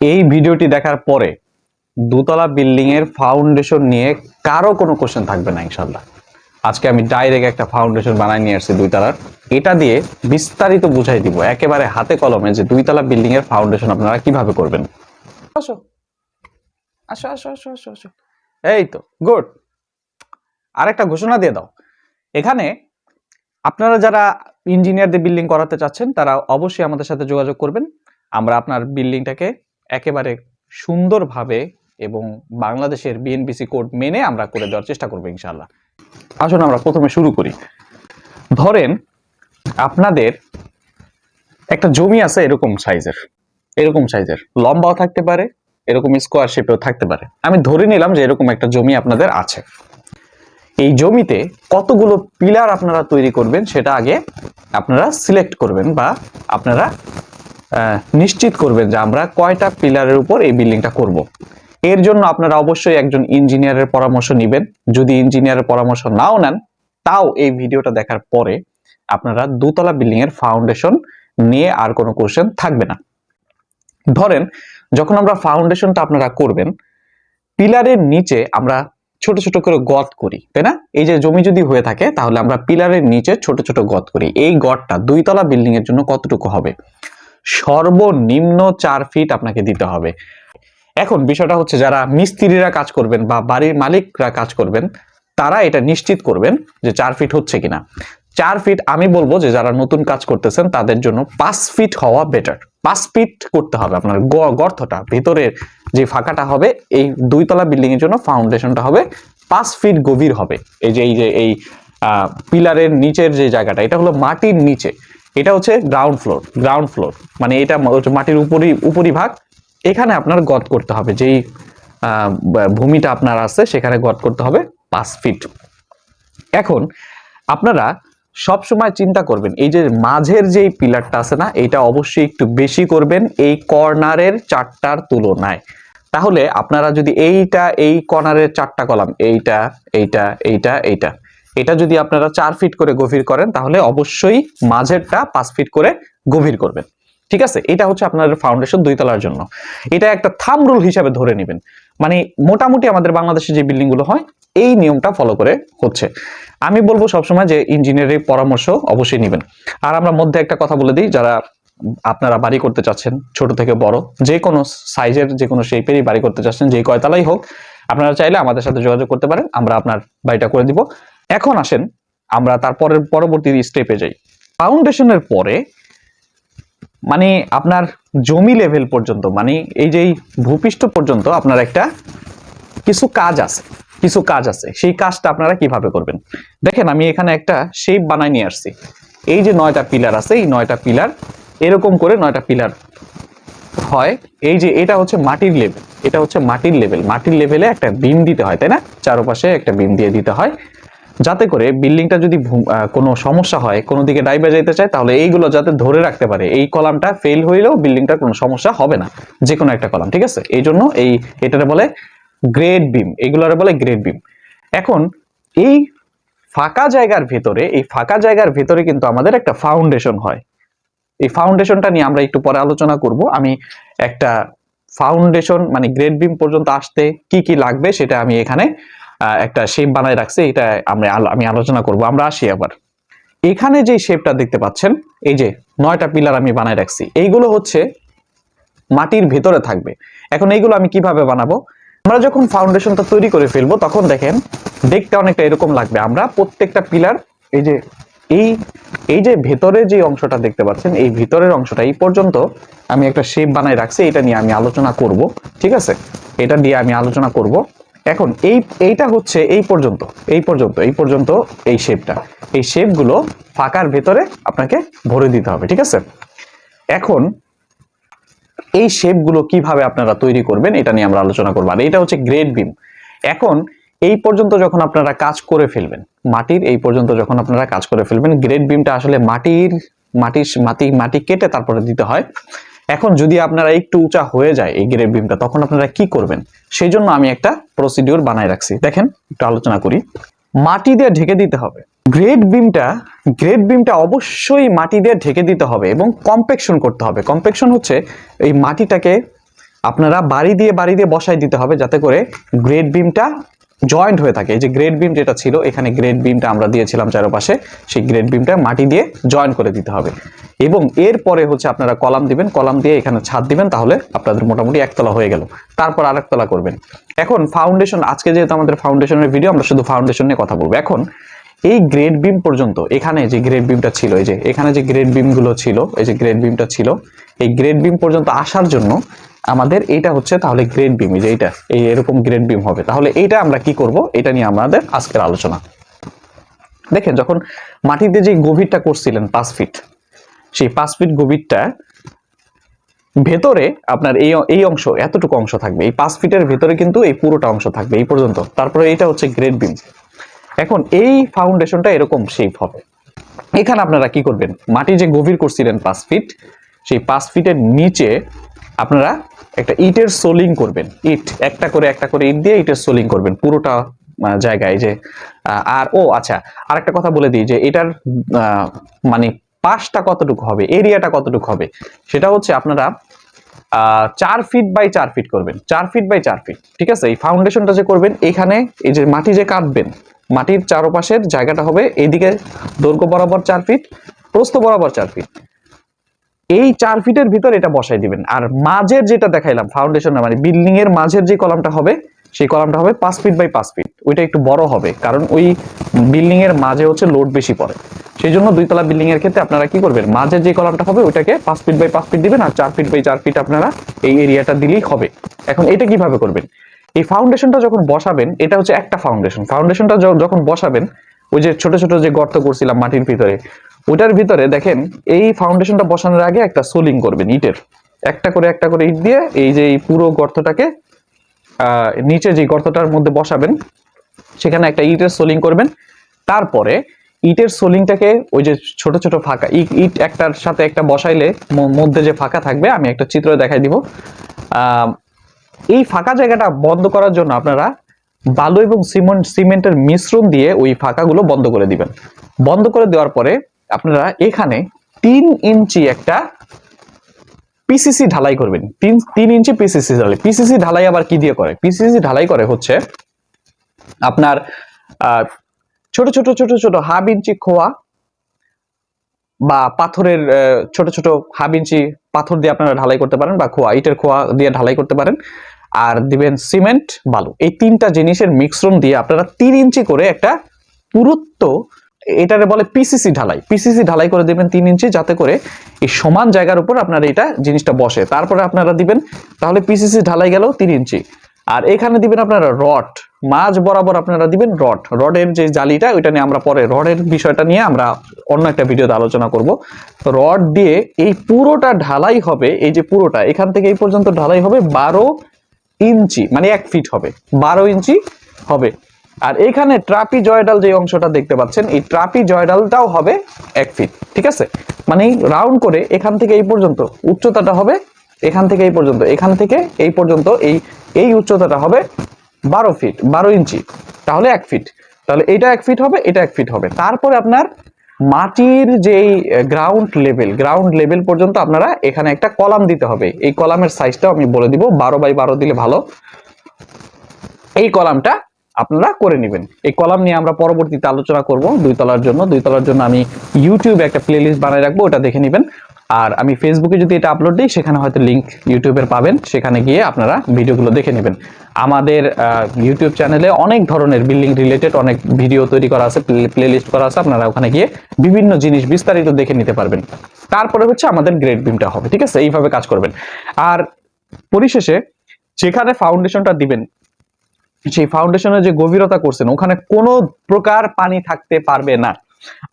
এই ভিডিওটি দেখার পরে দোতলা বিল্ডিং এর ফাউন্ডেশন নিয়ে কারও কোনো কোশ্চেন থাকবে না ইনশাল্লাহ আজকে আমি ডাইরেক্ট একটা ফাউন্ডেশন বানাই নিয়ে আসছি দুই তলার এটা দিয়ে বিস্তারিত বুঝাই দিব একেবারে হাতে কলমে যে দুইতলা বিল্ডিং এর ফাউন্ডেশন আপনারা কীভাবে করবেন। আসো। আসো আসো আসো আসো আসো। এই তো গুড আরেকটা ঘোষণা দিয়ে দাও। এখানে আপনারা যারা ইঞ্জিনিয়ারদের বিল্ডিং করাতে চাচ্ছেন তারা অবশ্যই আমাদের সাথে যোগাযোগ করবেন। আমরা আপনার বিল্ডিংটাকে একেবারে সুন্দরভাবে এবং বাংলাদেশের বিএনপিসি কোড মেনে আমরা করে দেওয়ার চেষ্টা করব ইনশাল্লাহ আসুন আমরা প্রথমে শুরু করি। ধরেন আপনাদের একটা জমি আছে এরকম সাইজের এরকম সাইজের। লম্বাও থাকতে পারে, এরকম স্কোয়ার শেপেও থাকতে পারে। আমি ধরে নিলাম যে এরকম একটা জমি আপনাদের আছে। এই জমিতে কতগুলো পিলার আপনারা তৈরি করবেন সেটা আগে আপনারা সিলেক্ট করবেন বা আপনারা নিশ্চিত করবেন যে আমরা কয়টা পিলারের উপর এই বিল্ডিংটা করব। এর জন্য আপনারা অবশ্যই একজন ইঞ্জিনিয়ারের পরামর্শ নেবেন। যদি ইঞ্জিনিয়ারের পরামর্শ নাও নেন, তাও এই ভিডিওটা দেখার পরে আপনারা দোতলা বিল্ডিং এর ফাউন্ডেশন নিয়ে আর কোনো কোশ্চেন থাকবে না। ধরেন, যখন আমরা ফাউন্ডেশনটা আপনারা করবেন, পিলারের নিচে আমরা ছোট ছোট করে গত করি, তাই না? এই যে জমি যদি হয়ে থাকে, তাহলে আমরা পিলারের নিচে ছোট ছোট গত করি। এই গতটা দুইতলা বিল্ডিং এর জন্য কতটুকু হবে? সর্বনিম্ন চার ফিট আপনাকে দিতে হবে। এখন বিষয়টা হচ্ছে যারা মিস্ত্রিরা কাজ করবেন বা বাড়ির মালিকরা কাজ করবেন, তারা এটা নিশ্চিত করবেন যে চার ফিট হচ্ছে কিনা। চার ফিট আমি বলব যে যারা নতুন কাজ করতেছেন, তাদের জন্য পাঁচ ফিট হওয়া বেটার পাঁচ ফিট করতে হবে আপনার গর্তটা, ভেতরের যে ফাঁকাটা হবে, এই দুইতলা বিল্ডিং এর জন্য ফাউন্ডেশনটা হবে, পাঁচ ফিট গভীর হবে। এই যে এই যে, এই পিলারের নিচের যে জায়গাটা, এটা হলো মাটির নিচে। এটা হচ্ছে গ্রাউন্ড ফ্লোর গ্রাউন্ড ফ্লোর মানে এটা মাটির উপরই উপরি ভাগ। এখানে আপনার গত করতে হবে, যেই ভূমিটা আপনার আছে, সেখানে গত করতে হবে পাঁচ ফিট এখন, আপনারা সব সময় চিন্তা করবেন, এই যে মাঝের যে পিলারটা আছে না, এটা অবশ্যই একটু বেশি করবেন এই কর্নারের চারটার তুলনায়। তাহলে আপনারা যদি এইটা, এই কর্নারের চারটা কলাম, এইটা এইটা এইটা এইটা এটা যদি আপনারা চার ফিট করে গভীর করেন, তাহলে অবশ্যই মাঝেরটা পাঁচ ফিট করে গভীর করবেন। ঠিক আছে? এটা হচ্ছে আপনার ফাউন্ডেশন দুই তলার জন্য। এটা একটা থাম রুল হিসাবে ধরে নেবেন। মানে মোটামুটি আমাদের বাংলাদেশে যে বিল্ডিংগুলো হয়, এই নিয়মটা ফলো করে হচ্ছে। আমি বলব সবসময় যে ইঞ্জিনিয়ারের পরামর্শ অবশ্যই নেবেন। আর আমরা মধ্যে একটা কথা বলে দিই, যারা আপনারা বাড়ি করতে চাচ্ছেন, ছোট থেকে বড়, যে কোনো সাইজের যে কোনো শেপেরই বাড়ি করতে চাচ্ছেন, যে কয়তলাই হোক, আপনারা চাইলে আমাদের সাথে যোগাযোগ করতে পারেন, আমরা আপনার বাড়িটা করে দিব। এখন আসেন, আমরা তারপরের পরবর্তী স্টেপে যাই। ফাউন্ডেশনের পরে মানে আপনার জমি লেভেল পর্যন্ত মানে এই যে ভূপৃষ্ঠ পর্যন্ত আপনার একটা কিছু কাজ আছে, কিছু কাজ আছে। সেই কাজটা আপনারা কীভাবে করবেন? দেখেন, আমি এখানে একটা শেপ বানাই নিয়ে আসছি। এই যে নয়টা পিলার আছে, এই নয়টা পিলার এরকম করে নয়টা পিলার হয়। এই যে এটা হচ্ছে মাটির লেভেল এটা হচ্ছে মাটির লেভেল মাটির লেভেলে একটা বিম দিতে হয়, তাই না? চারপাশে একটা বিম দিয়ে দিতে হয়। যাতে করে বিল্ডিংটা যদি কোনো সমস্যা হয়, কোনো দিকে ডাইবে যেতে চায়, তাহলে এইগুলো যাতে ধরে রাখতে পারে। এই কলামটা ফেল হইলেও বিল্ডিংটার কোনো সমস্যা হবে না। যে কোনো একটা কলাম, ঠিক আছে? এই জন্য এই এটারে বলে গ্রেড বিম এগুলোরে বলে গ্রেড বিম এখন এই ফাঁকা জায়গার ভেতরে, এই ফাঁকা জায়গার ভেতরে কিন্তু আমাদের একটা ফাউন্ডেশন হয়। এই ফাউন্ডেশনটা নিয়ে আমরা একটু পরে আলোচনা করব। আমি একটা ফাউন্ডেশন মানে গ্রেড বিম পর্যন্ত আসতে কি কি লাগবে সেটা আমি এখানে একটা শেপ বানায় রাখছি, এটা আমরা আমি আলোচনা করব। আমরা আসি আবার। এখানে যে শেপটা দেখতে পাচ্ছেন, এই যে নয়টা পিলার আমি বানায় রাখছি, এইগুলো হচ্ছে মাটির ভেতরে থাকবে। এখন এইগুলো আমি কীভাবে বানাবো? আমরা যখন ফাউন্ডেশনটা তৈরি করে ফেলব, তখন দেখেন দেখতে অনেকটা এরকম লাগবে। আমরা প্রত্যেকটা পিলার এই যে, এই এই যে ভেতরে যে অংশটা দেখতে পাচ্ছেন, এই ভিতরের অংশটা, এই পর্যন্ত আমি একটা শেপ বানায় রাখছি, এটা নিয়ে আমি আলোচনা করব। ঠিক আছে? এটা দিয়ে আমি আলোচনা করব। এখন এই, এইটা হচ্ছে এই পর্যন্ত এই পর্যন্ত এই পর্যন্ত এই শেপটা এই শেপগুলো ফাঁকার ভেতরে আপনাকে ভরে দিতে হবে, ঠিক আছে? এখন এই শেপগুলো কীভাবে আপনারা তৈরি করবেন এটা নিয়ে আমরা আলোচনা করব। আর এটা হচ্ছে গ্রেড বিম এখন এই পর্যন্ত যখন আপনারা কাজ করে ফেলবেন, মাটির এই পর্যন্ত যখন আপনারা কাজ করে ফেলবেন গ্রেড বিমটা আসলে মাটির মাটির, মাটি মাটি কেটে তারপরে দিতে হয়। এখন যদি আপনারা একটু উঁচা হয়ে যায় এই গ্রেড বিমটা তখন আপনারা কি করবেন? সেই জন্য আমি একটা প্রসিডিওর বানায় রাখছি। দেখেন, একটু আলোচনা করি। মাটি দিয়ে ঢেকে দিতে হবে। গ্রেড বিমটা গ্রেড বিমটা অবশ্যই মাটি দিয়ে ঢেকে দিতে হবে এবং কম্পেকশন করতে হবে। কম্পেকশন হচ্ছে এই মাটিটাকে আপনারা বাড়ি দিয়ে বাড়ি দিয়ে বসাই দিতে হবে যাতে করে গ্রেড বিমটা জয়েন্ট হয়ে থাকে। এই যে গ্রেড বিম যেটা ছিল, এখানে গ্রেড বিমটা আমরা দিয়েছিলাম চারপাশে, সেই গ্রেড বিমটা মাটি দিয়ে জয়েন করে দিতে হবে। এবং এরপরে হচ্ছে আপনারা কলাম দিবেন, কলাম দিয়ে এখানে ছাদ দিবেন, তাহলে আপনাদের মোটামুটি একতলা হয়ে গেল। তারপর আরেকতলা করবেন। এখন ফাউন্ডেশন আজকে যেহেতু আমাদের ফাউন্ডেশনের ভিডিও আমরা শুধু ফাউন্ডেশন নিয়ে কথা বলব। এখন এই গ্রেড বিম পর্যন্ত, এখানে যে গ্রেড বিমটা ছিল, এই যে এখানে যে গ্রেড বিমগুলো ছিল, এই যে গ্রেড বিমটা ছিল, এই গ্রেড বিম পর্যন্ত আসার জন্য আমাদের এইটা হচ্ছে তাহলে গ্রেড বিম যে এইটা, এই এরকম গ্রেড বিম হবে। তাহলে এইটা আমরা কি করব? এটা নিয়ে আমাদের আজকের আলোচনা। দেখেন, যখন মাটিতে যে গভীরটা করছিলেন, পাঁচ ফিট সেই পাঁচ ফিট গভীরটা ভেতরে আপনার এই এই অংশ, এতটুকু অংশ থাকবে। এই পাঁচ ফিটের ভেতরে কিন্তু এই পুরোটা অংশ থাকবে, এই পর্যন্ত। তারপরে এটা হচ্ছে গ্রেড বিম এখন এই ফাউন্ডেশনটা এরকম শেপ হবে। এখানে আপনারা কি করবেন? মাটি যে গভীর করছিলেন পাঁচ ফিট সেই পাঁচ ফিটের নিচে আপনারা একটা ইটের সোলিং করবেন। ইট, একটা করে একটা করে ইট দিয়ে ইটের সোলিং করবেন পুরোটা জায়গায় যে আর, ও আচ্ছা আরেকটা কথা বলে দিই যে, এটার মানে পাশটা কতটুকু হবে, এরিয়াটা কতটুকু হবে, সেটা হচ্ছে আপনারা চার ফিট বাই চার ফিট করবেন, চার ফিট বাই চার ফিট, ঠিক আছে? এই ফাউন্ডেশনটা যে করবেন, এখানে এই যে মাটি যে কাটবেন, মাটির চারপাশের জায়গাটা হবে এইদিকে দৈর্ঘ্য বরাবর চার ফিট, প্রস্থ বরাবর চার ফিট। এই চার ফিটের ভিতর এটা বসাই দিবেন। আর মাঝের যেটা দেখাইলাম ফাউন্ডেশন মানে বিল্ডিং এর মাঝের যে কলামটা হবে, সেই কলামটা হবে পাঁচ ফিট বাই পাঁচ ফিট ওইটা একটু বড় হবে, কারণ ওই বিল্ডিং এর মাঝে হচ্ছে লোড বেশি পড়ে। সেই জন্য দুইতলা বিল্ডিং এর ক্ষেত্রে আপনারা কি করবেন, মাঝের যে কলামটা হবে, ওইটাকে পাঁচ ফিট বাই পাঁচ ফিট দিবেন, আর চার ফিট বাই চার ফিট আপনারা এই এরিয়াটা দিলেই হবে। এখন এটা কীভাবে করবেন? এই ফাউন্ডেশনটা যখন বসাবেন, এটা হচ্ছে একটা ফাউন্ডেশন ফাউন্ডেশনটা যখন বসাবেন ওই যে ছোট ছোট যে গর্ত করছিলাম মাটির ভিতরে ওটার ভিতরে দেখেন এই ফাউন্ডেশনটা বসানোর আগে একটা সোলিং করবেন ইটের। একটা করে একটা করে ইট দিয়ে এই যে এই পুরো গর্তটাকে নিচে যে গর্তটার মধ্যে বসাবেন, সেখানে একটা ইটের সোলিং করবেন। তারপরে ইটের সোলিংটাকে ওই যে ছোট ছোট ফাঁকা ইট একটার সাথে একটা বসাইলে মধ্যে যে ফাঁকা থাকবে, আমি একটা চিত্র দেখাই দিব। এই ফাঁকা জায়গাটা বন্ধ করার জন্য আপনারা বালু এবং সিমেন্ট সিমেন্টের মিশ্রণ দিয়ে ওই ফাঁকাগুলো বন্ধ করে দিবেন। বন্ধ করে দেওয়ার পরে আপনারা এখানে তিন ইঞ্চি একটা পিসিসি ঢালাই করবেন। তিন তিন ইঞ্চি পিসিসি ঢালাই। পিসিসি ঢালাই আবার কি দিয়ে করে? পিসিসি ঢালাই করে হচ্ছে আপনার ছোট ছোট ছোট ছোট হাফ ইঞ্চি খোয়া বা পাথরের ছোট ছোট হাফ ইঞ্চি পাথর দিয়ে আপনারা ঢালাই করতে পারেন বা খোয়া, ইটের খোয়া দিয়ে ঢালাই করতে পারেন। আর দিবেন সিমেন্ট, বালু। এই তিনটা জিনিসের মিশ্রণ দিয়ে আপনারা তিন ইঞ্চি করে একটা পুরুত্ব, এটারে বলে পিসিসি ঢালাই। পিসিসি ঢালাই করে দিবেন তিন ইঞ্চি যাতে করে এই সমান জায়গার উপর আপনার এটা জিনিসটা বসে। তারপরে আপনারা দিবেন, তাহলে পিসিসি ঢালাই গেল তিন ইঞ্চি। আর এখানে দিবেন আপনারা রড মাঝ বরাবর আপনারা দিবেন রড রডের যে জালিটা, ওইটা নিয়ে আমরা পরে রডের বিষয়টা নিয়ে আমরা অন্য একটা ভিডিওতে আলোচনা করব। রড দিয়ে এই পুরোটা ঢালাই হবে, এই যে পুরোটা, এখান থেকে এই পর্যন্ত ঢালাই হবে বারো ইঞ্চি মানে এক ফিট হবে, বারো ইঞ্চি হবে। আর এখানে ট্রাপি জয়ডাল যে অংশটা দেখতে পাচ্ছেন, এই ট্রাপি জয়ডালটাও হবে এক ফিট ঠিক আছে? মানে রাউন্ড করে এখান থেকে এই পর্যন্ত উচ্চতাটা হবে, এখান থেকে এই পর্যন্ত, এখান থেকে এই পর্যন্ত এই এই উচ্চতাটা হবে বারো ফিট বারো ইঞ্চি, তাহলে এক ফিট তাহলে এটা এক ফিট হবে, এটা এক ফিট হবে। তারপরে আপনার মাটির যেই গ্রাউন্ড লেভেল গ্রাউন্ড লেভেল পর্যন্ত আপনারা এখানে একটা কলাম দিতে হবে। এই কলামের সাইজটাও আমি বলে দিব, বারো বাই বারো দিলে ভালো। এই কলামটা আপনারা করে নেবেন। এই কলাম নিয়ে আমরা পরবর্তীতে আলোচনা করব দুই তলার জন্য। দুই তলার জন্য আমি ইউটিউবে একটা প্লেলিস্ট বানিয়ে রাখব, ওটা দেখে নেবেন। আর আমি ফেসবুকে যদি এটা আপলোড দিই, সেখানে হয়তো লিংক ইউটিউবের পাবেন। সেখানে গিয়ে আপনারা ভিডিওগুলো দেখে নেবেন। আমাদের ইউটিউব চ্যানেলে অনেক ধরনের বিল্ডিং রিলেটেড অনেক ভিডিও তৈরি করা আছে প্লেলিস্ট করা আছে। আপনারা ওখানে গিয়ে বিভিন্ন জিনিস বিস্তারিত দেখে নিতে পারবেন। তারপরে হচ্ছে আমাদের গ্রেড বিমটা হবে, ঠিক আছে? এইভাবে কাজ করবেন। আর পরিশেষে যেখানে ফাউন্ডেশনটা দিবেন, সেই ফাউন্ডেশনের যে গভীরতা করছেন, ওখানে কোনো প্রকার পানি থাকতে পারবে না।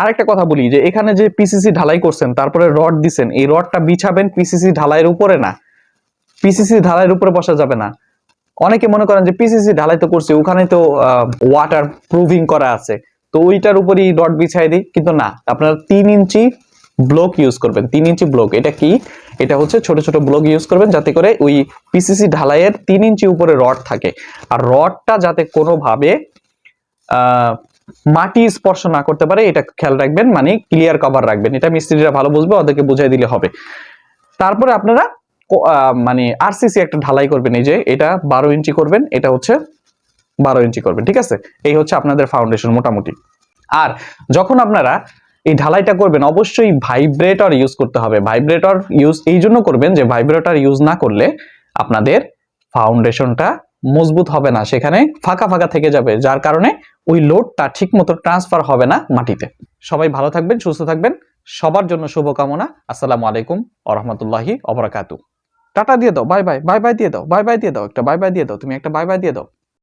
আরেকটা কথা বলি যে এখানে যে পিসিসি ঢালাই করছেন, তারপরে রড দিছেন, এই রডটা বিছাবেন পিসিসি ঢালাইয়ের উপরে না। পিসিসি ঢালাইয়ের উপরে বসা যাবে না। অনেকে মনে করেন যে পিসিসি ঢালাই তো করছে ওখানে তো ওয়াটার প্রুভিং করা আছে। তো ওইটার উপরই রড বিছাই দিই, কিন্তু না, আপনারা তিন ইঞ্চি ব্লক ইউজ করবেন। তিন ইঞ্চি ব্লক এটা কি? এটা হচ্ছে ছোট ছোট ব্লক ইউজ করবেন, যাতে করে ওই পিসিসি ঢালাইয়ের তিন ইঞ্চি উপরে রড থাকে। আর রডটা যাতে কোনোভাবে মাটি স্পর্শ না করতে পারে, এটা খেয়াল রাখবেন মানে ক্লিয়ার কভার রাখবেন। এটা মিস্ত্রিরা ভালো বুঝবে, ওদেরকে বুঝাই দিলে হবে। তারপরে আপনারা মানে আরসিসি একটা ঢালাই করবেন, এই যে এটা বারো ইঞ্চি করবেন, এটা হচ্ছে বারো ইঞ্চি করবেন, ঠিক আছে? এই হচ্ছে আপনাদের ফাউন্ডেশন মোটামুটি। আর যখন আপনারা এই ঢালাইটা করবেন, অবশ্যই ভাইব্রেটর ইউজ করতে হবে। ভাইব্রেটর ইউজ এই জন্য করবেন যে ভাইব্রেটর ইউজ না করলে আপনাদের ফাউন্ডেশনটা মজবুত হবে না। সেখানে ফাঁকা ফাঁকা থেকে যাবে, যার কারণে ওই লোডটা ঠিক মতো ট্রান্সফার হবে না মাটিতে। সবাই ভালো থাকবেন, সুস্থ থাকবেন। সবার জন্য শুভকামনা। আসসালামু আলাইকুম আরহামতুল্লাহি অবরাকাতু টাটা দিয়ে দাও, বাই বাই বাই বাই দিয়ে দাও, বাই বাই দিয়ে দাও, একটা বাই বাই দিয়ে দাও, তুমি একটা বাই বাই দিয়ে দাও।